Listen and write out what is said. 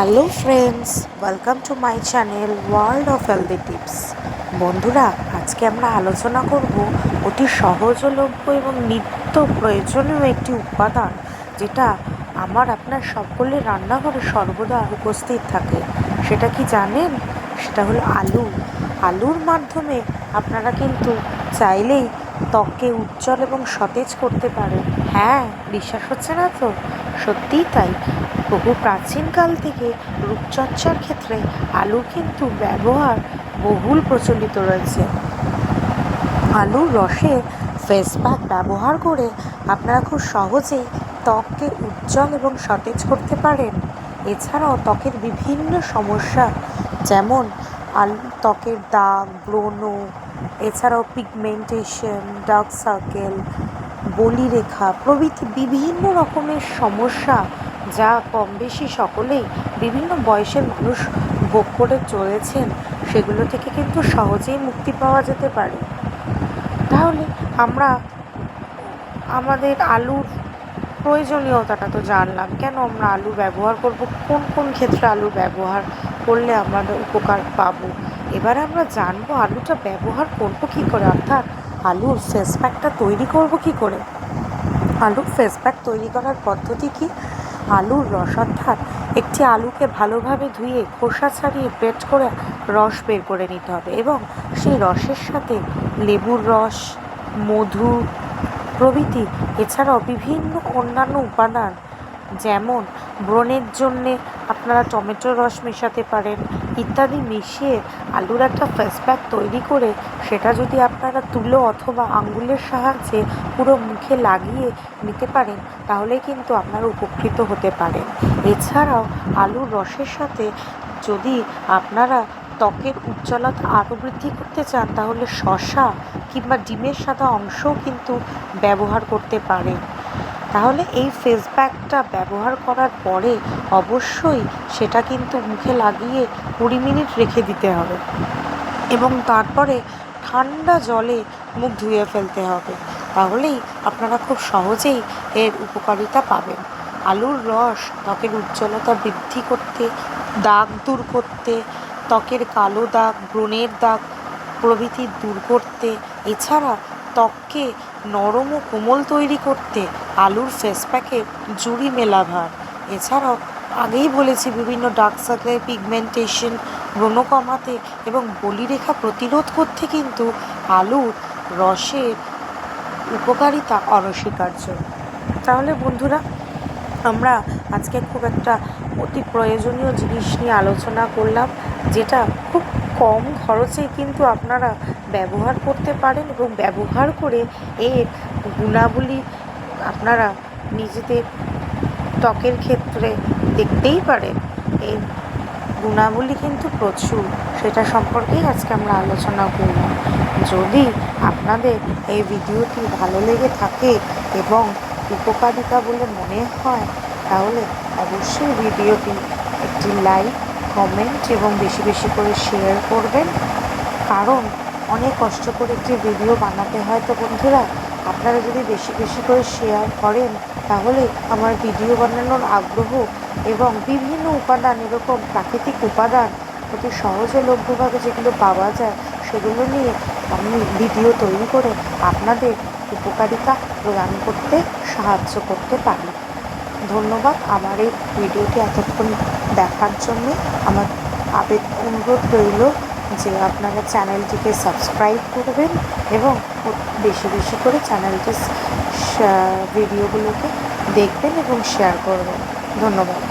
Hello friends welcome to my channel world of healthy tips বন্ধুরা, আজকে আমরা আলোচনা করব অতি সহজলভ্য এবং নিত্য প্রয়োজনীয় একটি উপাদান যেটা আমার আপনার সকলের রান্নাঘরে সর্বদা উপস্থিত থাকে। সেটা কি জানেন? সেটা হলো আলু। আলুর মাধ্যমে আপনারা কিন্তু চাইলেই ত্বককে উজ্জ্বল এবং সতেজ করতে পারেন। হ্যাঁ বিশ্বাস হচ্ছে না তো? সত্যিই তাই। বহু প্রাচীনকাল থেকে রূপচর্চার ক্ষেত্রে আলু কিন্তু ব্যবহার বহুল প্রচলিত রয়েছে। আলুর রসে ফেস প্যাক ব্যবহার করে আপনারা খুব সহজেই ত্বককে উজ্জ্বল এবং সতেজ করতে পারেন। এছাড়াও ত্বকের বিভিন্ন সমস্যা, যেমন আলু, ত্বকের দাগ, ব্রণ, এছাড়াও পিগমেন্টেশন ডার্ক সার্কেল বলিরেখা প্রভৃতি বিভিন্ন রকমের সমস্যা যা কম বেশি সকলেই বিভিন্ন বয়সের মানুষ ভোগ করে চলেছেন, সেগুলো থেকে কিন্তু সহজেই মুক্তি পাওয়া যেতে পারে। তাহলে আমরা, আমাদের আলুর প্রয়োজনীয়তাটা তো জানলাম। কেন আমরা আলু ব্যবহার করব? কোন কোন ক্ষেত্রে আলু ব্যবহার করলে আমরা উপকার পাবো? এবারে আমরা জানব আলুটা ব্যবহার করব কী করে? অর্থাৎ আলুর ফেস প্যাকটা তৈরি করব কী করে? আলুর ফেস প্যাক তৈরি করার পদ্ধতি কী? আলুর রস, অর্থাৎ একটি আলুকে ভালোভাবে ধুয়ে খোসা ছাড়িয়ে গ্রেট করে রস বের করে নিতে হবে এবং সেই রসের সাথে লেবুর রস, মধু প্রভৃতি, এছাড়াও বিভিন্ন অন্যান্য উপাদান যেমন ব্রণের জন্যে আপনারা টমেটোর রস মেশাতে পারেন ইত্যাদি মিশিয়ে আলুর একটা ফেস প্যাক তৈরি করে সেটা যদি আপনারা তুলো অথবা আঙ্গুলের সাহায্যে পুরো মুখে লাগিয়ে নিতে পারেন, তাহলে কিন্তু আপনারা উপকৃত হতে পারেন। এছাড়াও আলুর রসের সাথে যদি আপনারা ত্বকের উজ্জ্বলতা আরও বৃদ্ধি করতে চান, তাহলে শশা কিংবা ডিমের সাদা অংশও কিন্তু ব্যবহার করতে পারেন। তাহলে এই ফেস প্যাকটা ব্যবহার করার পরে অবশ্যই সেটা কিন্তু মুখে লাগিয়ে কুড়ি মিনিট রেখে দিতে হবে। এবং তারপরে ঠান্ডা জলে মুখ ধুয়ে ফেলতে হবে। তাহলেই আপনারা খুব সহজেই এর উপকারিতা পাবেন। আলুর রস ত্বকের উজ্জ্বলতা বৃদ্ধি করতে, দাগ দূর করতে, ত্বকের কালো দাগ ব্রণের দাগ প্রভৃতি দূর করতে, এছাড়া ত্বককে নরম ও কোমল তৈরি করতে আলুর ফেস প্যাকে জুড়ি মেলা ভার। এছাড়াও আগেই বলেছি বিভিন্ন ডার্ক সার্কেল, পিগমেন্টেশন ব্রণ কমাতে এবং বলিরেখা প্রতিরোধ করতে কিন্তু আলুর রসের উপকারিতা অনস্বীকার্য। তাহলে বন্ধুরা, আমরা আজকে খুব একটা অতি প্রয়োজনীয় জিনিস নিয়ে আলোচনা করলাম, যেটা খুব কম খরচে কিন্তু আপনারা ব্যবহার করতে পারেন এবং ব্যবহার করে এর গুণাবলী আপনারা নিজেদের ত্বকের ক্ষেত্রে দেখতেই পারেন। এর গুণাবলী কিন্তু প্রচুর, সেটা সম্পর্কেই আজকে আমরা আলোচনা করলাম। যদি আপনাদের এই ভিডিওটি ভালো লেগে থাকে এবং উপকারিতা বলে মনে হয় তাহলে অবশ্যই ভিডিওটি একটি লাইক, কমেন্ট এবং বেশি বেশি করে শেয়ার করবেন। কারণ অনেক কষ্ট করে একটি ভিডিও বানাতে হয়। তো বন্ধুরা, আপনারা যদি বেশি বেশি করে শেয়ার করেন, তাহলে আমার ভিডিও বানানোর আগ্রহ এবং বিভিন্ন উপাদান, এরকম প্রাকৃতিক উপাদান অতি সহজলভ্যভাবে যেগুলো পাওয়া যায়, সেগুলো নিয়ে আমি ভিডিও তৈরি করে আপনাদের উপকারিতা প্রদান করতে সাহায্য করতে পারি। ধন্যবাদ। আমার এই ভিডিওটি এতক্ষণ দেখার জন্যে আমার আবেদ অনুরোধ রইল যে আপনারা চ্যানেলটিকে সাবস্ক্রাইব করবেন এবং বেশি বেশি করে চ্যানেলটি ভিডিওগুলোকে দেখবেন এবং শেয়ার করবেন। ধন্যবাদ।